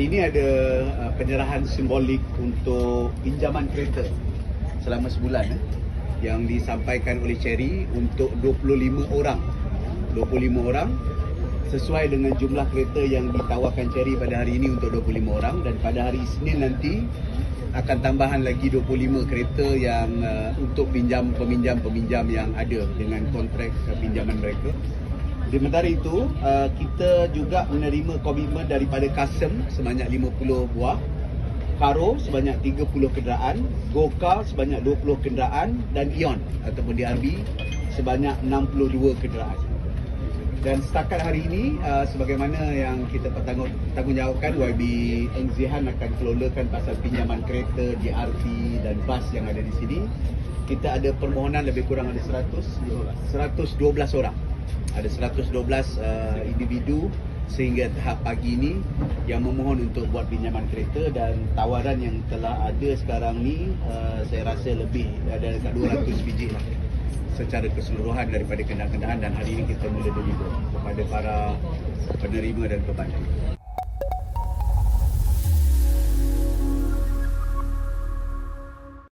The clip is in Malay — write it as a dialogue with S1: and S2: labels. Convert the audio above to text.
S1: hari ini ada uh, penyerahan simbolik untuk pinjaman kereta selama sebulan eh, yang disampaikan oleh Cherry untuk 25 orang. 25 orang sesuai dengan jumlah kereta yang ditawarkan Cherry pada hari ini untuk 25 orang dan pada hari Isnin nanti akan tambahan lagi 25 kereta yang uh, untuk pinjam peminjam-peminjam yang ada dengan kontrak pinjaman mereka. Sementara itu, uh, kita juga menerima komitmen daripada Kasem sebanyak 50 buah, Karo sebanyak 30 kenderaan, Goka sebanyak 20 kenderaan dan Ion ataupun DRB sebanyak 62 kenderaan. Dan setakat hari ini, uh, sebagaimana yang kita bertanggung, tanggungjawabkan, YB Eng Zihan akan kelolakan pasal pinjaman kereta, DRT dan bas yang ada di sini. Kita ada permohonan lebih kurang ada 100, 112 orang ada 112 uh, individu sehingga tahap pagi ini yang memohon untuk buat pinjaman kereta dan tawaran yang telah ada sekarang ni uh, saya rasa lebih ada dekat 200 biji lah secara keseluruhan daripada kenderaan-kenderaan dan hari ini kita mula deliver kepada para penerima dan pembantu.